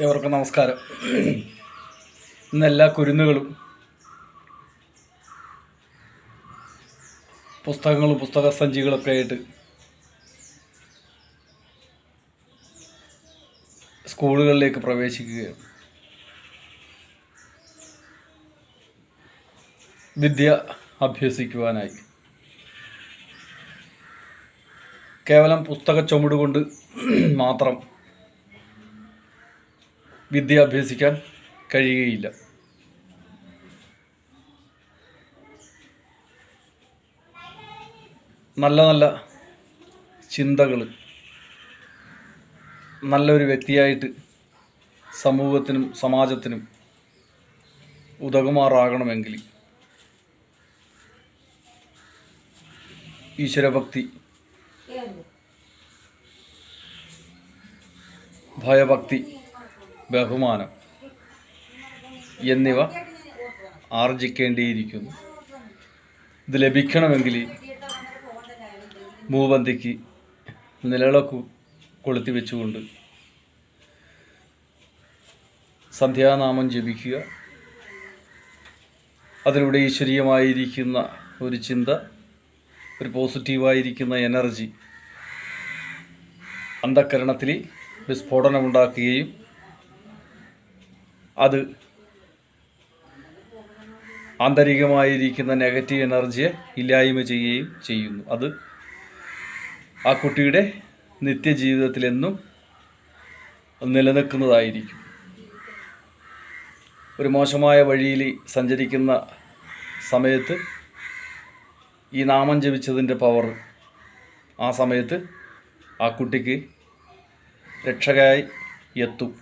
ഏവർക്കും നമസ്കാരം. ഇന്ന് എല്ലാ കുരുന്നുകളും പുസ്തകങ്ങളും പുസ്തക സഞ്ചികളൊക്കെ ആയിട്ട് സ്കൂളുകളിലേക്ക് പ്രവേശിക്കുകയാണ്. വിദ്യ അഭ്യസിക്കുവാനായി. കേവലം പുസ്തക ചുമടുകൊണ്ട് മാത്രം വിദ്യ അഭ്യസിക്കാൻ കഴിയുകയില്ല. നല്ല നല്ല ചിന്തകൾ നല്ലൊരു വ്യക്തിയായിട്ട് സമൂഹത്തിനും സമാജത്തിനും ഉതകുമാറാകണമെങ്കിൽ ഈശ്വരഭക്തി ഭയഭക്തി ബഹുമാനം എന്നിവ ആർജിക്കേണ്ടിയിരിക്കുന്നു. ഇത് ലഭിക്കണമെങ്കിൽ മൂവന്തിക്ക് നിലകളൊക്കെ കൊളുത്തി വെച്ചുകൊണ്ട് സന്ധ്യാനാമം ജപിക്കുക. അതിലൂടെ ഈശ്വരീയമായിരിക്കുന്ന ഒരു ചിന്ത ഒരു പോസിറ്റീവായിരിക്കുന്ന എനർജി അന്ധകരണത്തിൽ വിസ്ഫോടനമുണ്ടാക്കുകയും അത് ആന്തരികമായിരിക്കുന്ന നെഗറ്റീവ് എനർജിയെ ഇല്ലായ്മ ചെയ്യുകയും ചെയ്യുന്നു. അത് ആ കുട്ടിയുടെ നിത്യജീവിതത്തിലെന്നും നിലനിൽക്കുന്നതായിരിക്കും. ഒരു മോശമായ വഴിയിൽ സഞ്ചരിക്കുന്ന സമയത്ത് ഈ നാമം ജപിച്ചതിന്റെ പവർ ആ സമയത്ത് ആ കുട്ടിക്ക് രക്ഷകയായി എത്തും.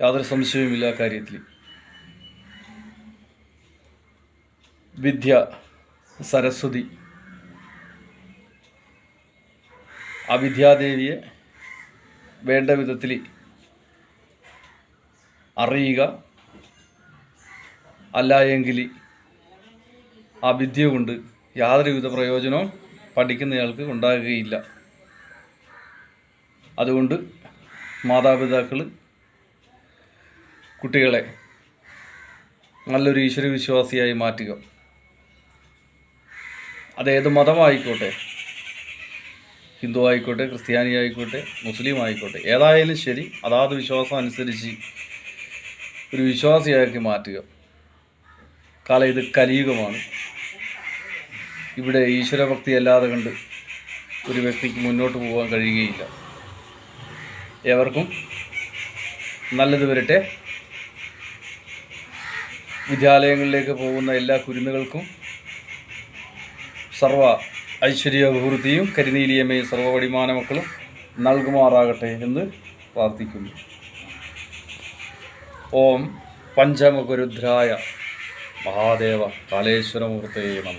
യാതൊരു സംശയവുമില്ല കാര്യത്തിൽ. വിദ്യ സരസ്വതി ആ വിദ്യാദേവിയെ വേണ്ട വിധത്തിൽ അറിയുക അല്ല എങ്കിൽ ആ വിദ്യ കൊണ്ട് യാതൊരുവിധ പ്രയോജനവും പഠിക്കുന്നയാൾക്ക് ഉണ്ടാകുകയില്ല. അതുകൊണ്ട് മാതാപിതാക്കൾ കുട്ടികളെ നല്ലൊരു ഈശ്വര വിശ്വാസിയായി മാറ്റുക അതേത് മതമായിക്കോട്ടെ ഹിന്ദു ആയിക്കോട്ടെ ക്രിസ്ത്യാനി ആയിക്കോട്ടെ മുസ്ലിം ആയിക്കോട്ടെ ഏതായാലും ശരി അതാത് വിശ്വാസം അനുസരിച്ച് ഒരു വിശ്വാസിയാക്കി മാറ്റുക. കാലം ഇത് കലിയുഗമാണ്. ഇവിടെ ഈശ്വരഭക്തി അല്ലാതെ കണ്ട് ഒരു വ്യക്തിക്ക് മുന്നോട്ട് പോകാൻ കഴിയുകയില്ല. ഏവർക്കും നല്ലത് വരട്ടെ. വിദ്യാലയങ്ങളിലേക്ക് പോകുന്ന എല്ലാ കുരുന്നുകൾക്കും സർവ ഐശ്വര്യഭിവൃദ്ധിയും കരിനീലിയമ്മയും സർവപടിമാന മക്കളും നൽകുമാറാകട്ടെ എന്ന് പ്രാർത്ഥിക്കുന്നു. ഓം പഞ്ചമഗുരുദ്രായ മഹാദേവ കാലേശ്വരമൂർത്തയെ നമ.